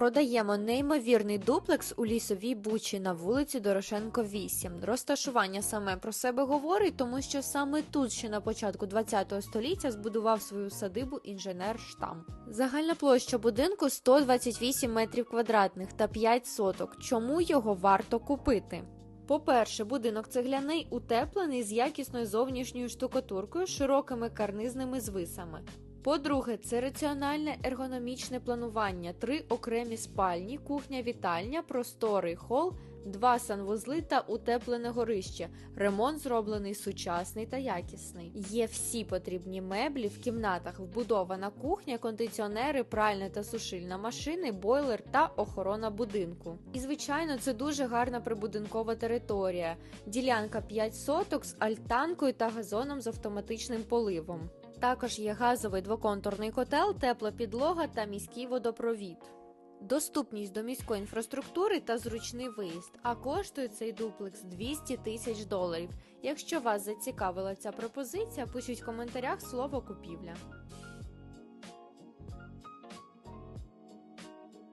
Продаємо неймовірний дуплекс у лісовій бучі на вулиці Дорошенко 8. Розташування саме про себе говорить, тому що саме тут ще на початку ХХ століття збудував свою садибу інженер Штам. Загальна площа будинку 128 метрів квадратних та 5 соток. Чому його варто купити? По-перше, будинок цегляний утеплений з якісною зовнішньою штукатуркою, широкими карнизними звисами. По-друге, це раціональне ергономічне планування, три окремі спальні, кухня-вітальня, просторий хол, два санвузли та утеплене горище. Ремонт зроблений сучасний та якісний. Є всі потрібні меблі в кімнатах, вбудована кухня, кондиціонери, пральна та сушильна машини, бойлер та охорона будинку. І звичайно, це дуже гарна прибудинкова територія. Ділянка 5 соток з альтанкою та газоном з автоматичним поливом. Також є газовий двоконтурний котел, тепла підлога та міський водопровід. Доступність до міської інфраструктури та зручний виїзд. А коштує цей дуплекс 200 тисяч доларів. Якщо вас зацікавила ця пропозиція, пишіть в коментарях слово купівля.